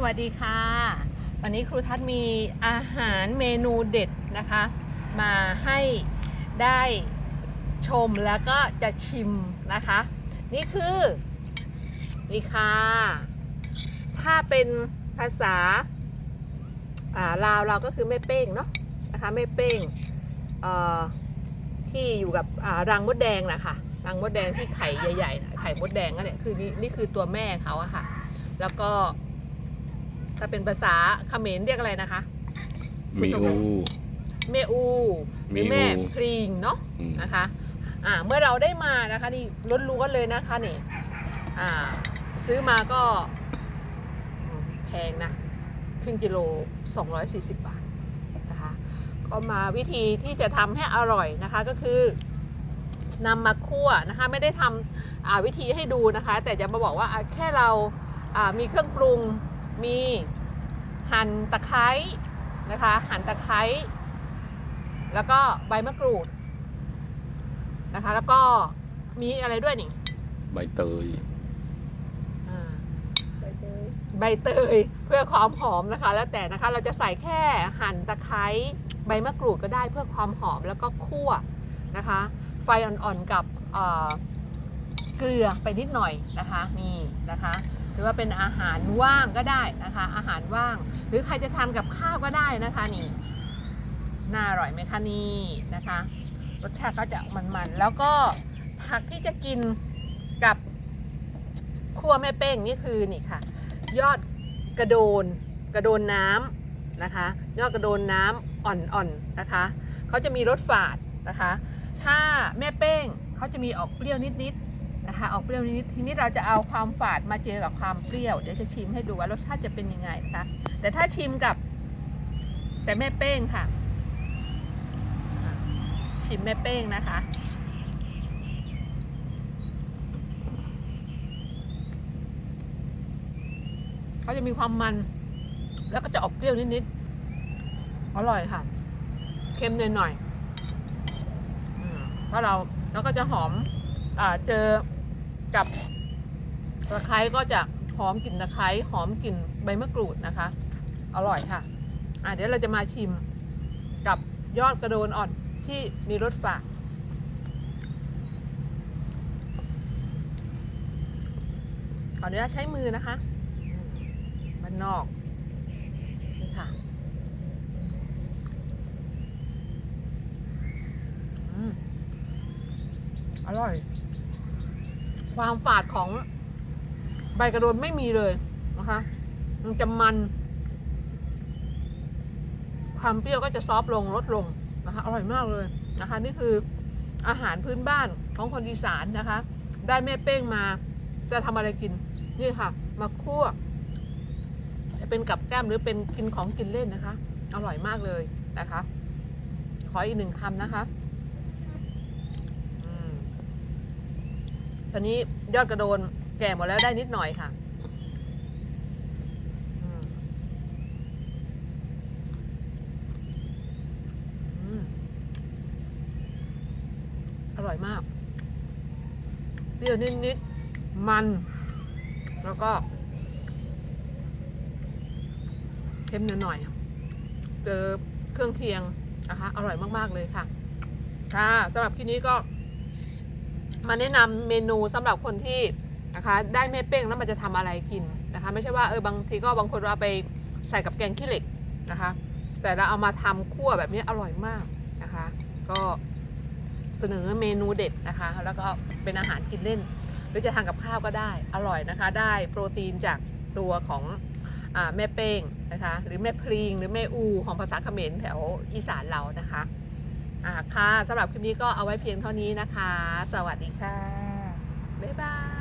สวัสดีค่ะ วันนี้ครูทัศน์มีอาหารเมนูเด็ดนะคะ มาให้ได้ชมแล้วก็จะชิมนะคะ นี่คือนี่ค่ะ ถ้าเป็นภาษาาลาวเราก็คือแม่เป้งเนาะนะคะแม่เป้งที่อยู่กับรังมดแดงนะคะรังมดแดงที่ไข่ใหญ่ๆนะไข่มดแดงนั่นแหละคือนี่นี่คือตัวแม่เขาอะค่ะ แล้วก็ ถ้าเป็นภาษาเขมรเรียกอะไรนะคะ มีอู เมอูหรือเมอูแม่พริงเนาะอืม นะคะอ่าเมื่อเราได้มานะคะนี่ล้วนๆเลยนะคะนี่อ่าซื้อมาก็อืมแพงนะครึ่งกิโล 240 บาทนะคะก็มาวิธีที่จะทำให้อร่อยนะคะก็คือนำมาคั่วนะคะไม่ได้ทำอ่าวิธีให้ดูนะคะ แต่จะมาบอกว่าอะแค่เราอ่ามีเครื่องปรุง มีหั่นตะไคร้นะคะหั่นตะไคร้แล้วก็ใบมะกรูดนะคะ แล้วก็มีอะไรด้วยนี่ใบเตยอ่าใบเตยเพื่อความหอมนะคะ แล้วแต่นะคะเราจะใส่แค่หั่นตะไคร้ใบมะกรูดก็ได้เพื่อความหอมแล้วก็คั่วนะคะ ไฟอ่อนๆกับเอ่อเกลือไปนิดหน่อยนะคะ นี่นะคะห รือว่าเป็นอาหารว่างก็ได้นะคะ อาหารว่าง หรือใครจะทานกับข้าวก็ได้นะคะนี่น่าอร่อยไหมคะนี่นะคะ รสชาติก็จะมันๆแล้วก็ผักที่จะกินกับคั่วแม่เป้งนี่คือนี่ค่ะ ยอดกระโดนกระโดนน้ำนะคะ ยอดกระโดนน้ำอ่อนๆนะคะเขาจะมีรสฝาดนะคะ ถ้าแม่เป้งเขาจะมีออกเปรี้ยวนิดๆ นะคะออกเปรี้ยวนิดๆทีนี้เราจะเอาความฝาดมาเจอกับความเปรี้ยว เดี๋ยวจะชิมให้ดูว่ารสชาติจะเป็นยังไงนะคะแต่ถ้าชิมกับ แต่แม่เป้งค่ะ ชิมแม่เป้งนะคะเขาจะมีความมัน แล้วก็จะออกเปรี้ยวนิดๆอร่อยค่ะ เค็มหน่อยๆอืมเพราะเราแล้วก็จะหอมอเจอ กับตะไคร้ก็จะหอมกลิ่นตะไคร้หอมกลิ่นใบมะกรูดนะคะ อร่อยค่ะ อ่าเดี๋ยวเราจะมาชิมกับยอดกระโดนอ่อนที่มีรสฝาดขออนุญาตใช้มือนะคะบ้านนอกนี่ค่ะอืมอร่อย ความฝาดของใบกระโดนไม่มีเลยนะคะมันจะมัน ความเปรี้ยวก็จะซอฟลงลดลงนะคะอร่อยมากเลยนะคะ นี่คืออาหารพื้นบ้านของคนอีสานนะคะ ได้แม่เป้งมาจะทำอะไรกิน นี่ค่ะ มาคั่วจะเป็นกับแก้มหรือเป็นกินของกินเล่นนะคะ อร่อยมากเลยนะคะ ขออีกหนึ่งคำนะคะอืมต อนนี้ยอดกระโดนแก่หมดแล้วได้นิดหน่อยค่ะอร่อยมากเปรี้ยวนิดๆ มัน แล้วก็เค็มหน่อยๆ เจอเครื่องเคียงนะคะ อร่อยมากๆเลยค่ะ ค่ะสำหรับคลิปนี้ก็ มาแนะนำเมนูสำหรับคนที่นะคะ ได้แม่เป้งแล้วมันจะทำอะไรกินนะคะ ไม่ใช่ว่าเออบางทีก็บางคนเราไปใส่กับแกงขี้เหล็กนะคะ แต่เราเอามาทำคั่วแบบนี้อร่อยมากนะคะ ก็เสนอเมนูเด็ดนะคะ แล้วก็เป็นอาหารกินเล่น หรือจะทานกับข้าวก็ได้อร่อยนะคะ ได้โปรตีนจากตัวของอแม่เป้งนะคะ หรือแม่พริงหรือแม่อูของภาษาเขมรแถวอีสานเรานะคะ อ่าค่ะสำหรับคลิปนี้ก็เอาไว้เพียงเท่านี้นะคะ สวัสดีค่ะ บ๊ายบาย